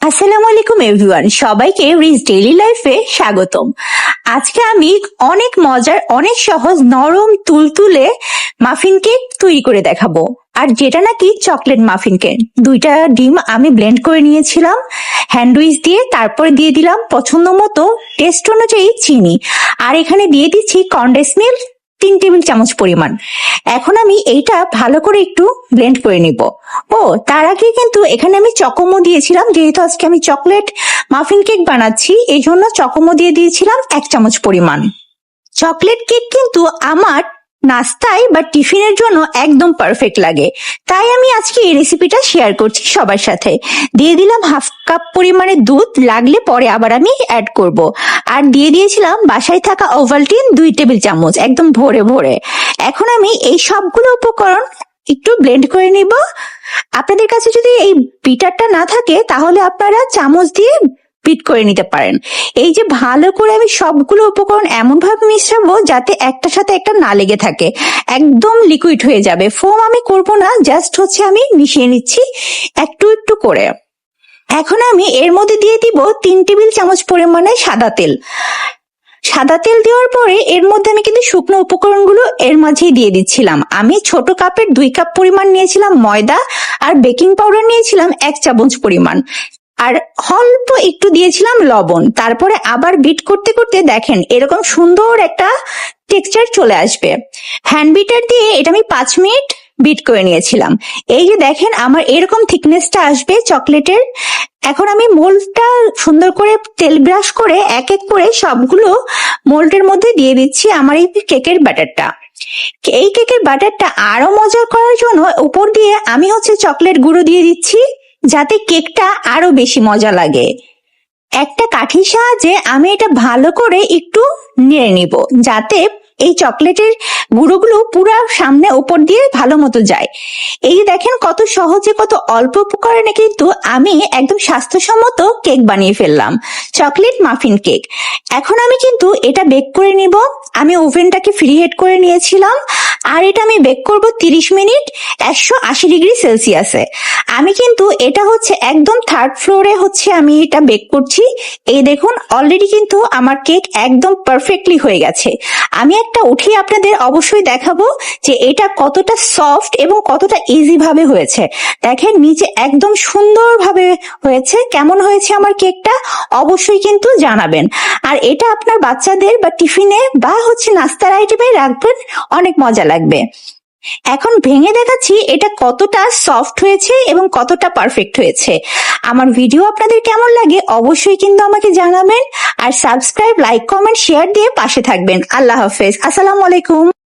আসসালামু আলাইকুম এভরিওয়ান সবাইকে রিচ ডেইলি লাইফে স্বাগতম। আজকে আমি অনেক মজার, অনেক সহজ, নরম, তুলতুলে মাফিন কেক তৈরি করে দেখাবো। আর যেটা নাকি চকলেট মাফিন কেক দুইটা ডিম আমি ব্লেন্ড করে নিয়েছিলাম হ্যান্ডউইচ দিয়ে তারপরে দিয়ে দিলাম পছন্দ মতো টেস্ট অনুযায়ী চিনি। আর এখানে দিয়ে দিচ্ছি কন্ডেন্স মিল্ক তিন টেবিল চামচ পরিমাণ। এখন আমি এইটা ভালো করে একটু ব্লেন্ড করে নিব। ও, তার আগে কিন্তু এখানে আমি চকমো দিয়েছিলাম, যেহেতু আজকে আমি চকলেট মাফিন কেক বানাচ্ছি, এই জন্য চকমো দিয়ে দিয়েছিলাম এক চামচ পরিমাণ। চকলেট কেক কিন্তু আমার নাস্তায় বা টিফিনের জন্য একদম পারফেক্ট লাগে। তাই আমি আজকে এই রেসিপিটা শেয়ার করছি সবার সাথে। দিয়ে দিলাম হাফ কাপ পরিমাণে দুধ, লাগলে পরে আবার আমি অ্যাড করব। আর দিয়ে দিয়েছিলাম বাসায় থাকা ওভালটিন দুই টেবিল চামচ, একদম ভরে ভরে। এখন আমি এই সবগুলো উপকরণ একটু ব্লেন্ড করে নিব। আপনাদের কাছে যদি এই বিটারটা না থাকে, তাহলে আপনারা চামচ দিয়ে বিট করে নিতে পারেন। এই যে ভালো করে আমি সবগুলো উপকরণ এমন ভাবে মিশাবো যাতে একটার সাথে একটা না লেগে থাকে। একদম লিকুইড হয়ে যাবে। ফোম আমি করব না জাস্ট হচ্ছে আমি মিশিয়ে নিচ্ছি একটু একটু করে। এখন আমি এর মধ্যে দিয়ে দিব তিন টেবিল চামচ পরিমাণে সাদা তেল। সাদা তেল দেওয়ার পরে এর মধ্যে আমি কিন্তু শুকনো উপকরণগুলো এর মাঝেই দিয়ে দিচ্ছিলাম। আমি ছোট কাপের দুই কাপ পরিমাণ নিয়েছিলাম ময়দা আর বেকিং পাউডার নিয়েছিলাম এক চামচ পরিমাণ। আর অল্প একটু দিয়েছিলাম লবণ। তারপরে আবার বিট করতে করতে দেখেন, এরকম সুন্দর একটা টেক্সচার চলে আসবে। হ্যান্ড বিটার দিয়ে এটা আমি পাঁচ মিনিট বিট করে নিয়েছিলাম। এই যে দেখেন, আমার এরকম থিকনেসটা আসবে চকলেটের। এখন আমি মোল্ডটা সুন্দর করে তেল ব্রাশ করে এক এক করে সবগুলো মোল্ডের মধ্যে দিয়ে দিচ্ছি আমার এই কেকের ব্যাটারটা এই কেকের বাটারটা আরও মজা করার জন্য উপর দিয়ে আমি হচ্ছে চকলেট গুঁড়ো দিয়ে দিচ্ছি। যাতে কেকটা আরও বেশি মজা লাগে। একটা কাঠির সাহায্যে আমি এটা ভালো করে একটু নেড়ে নিব, যাতে এই চকলেটের গুঁড়োগুলো পুরো সামনে উপর দিয়ে ভালো মতো যায়। এই দেখেন কত সহজে, কত অল্প উপকরণে কিন্তু আমি একদম স্বাস্থ্যসম্মত কেক বানিয়ে ফেললাম। Chocolate muffin cake. এখন আমি কিন্তু এটা বেক করে নিব। আমি ওভেনটাকে ফ্রি হেড করে নিয়েছিলাম। আর এটা আমি বেক করব তিরিশ মিনিট একশো আশি ডিগ্রি সেলসিয়াসে। আমি কিন্তু এটা হচ্ছে একদম থার্ড ফ্লোরে হচ্ছে আমি এটা বেক করছি। এই দেখুন, অলরেডি কিন্তু আমার কেক একদম পারফেক্টলি হয়ে গেছে। আমি একটা উঠিয়ে আপনাদের অবশ্যই দেখাবো যে এটা কতটা সফট এবং কতটা ইজি ভাবে হয়েছে। দেখেন, নিচে একদম সুন্দরভাবে হয়েছে। কেমন হয়েছে আমার কেকটা অবশ্যই কিন্তু জানাবেন। আর এটা আপনার বাচ্চাদের বা টিফিনে বা হচ্ছে নাস্তার আইটেমে রাখবেন, অনেক মজা লাগবে। এখন ভেঙে দেখাচ্ছি এটা কতটা সফট হয়েছে এবং কতটা পারফেক্ট হয়েছে। আমার ভিডিও আপনাদের কেমন লাগে অবশ্যই কিন্তু আমাকে জানাবেন। আর সাবস্ক্রাইব লাইক কমেন্ট শেয়ার দিয়ে পাশে থাকবেন। আল্লাহ হাফেজ। আসসালামু আলাইকুম।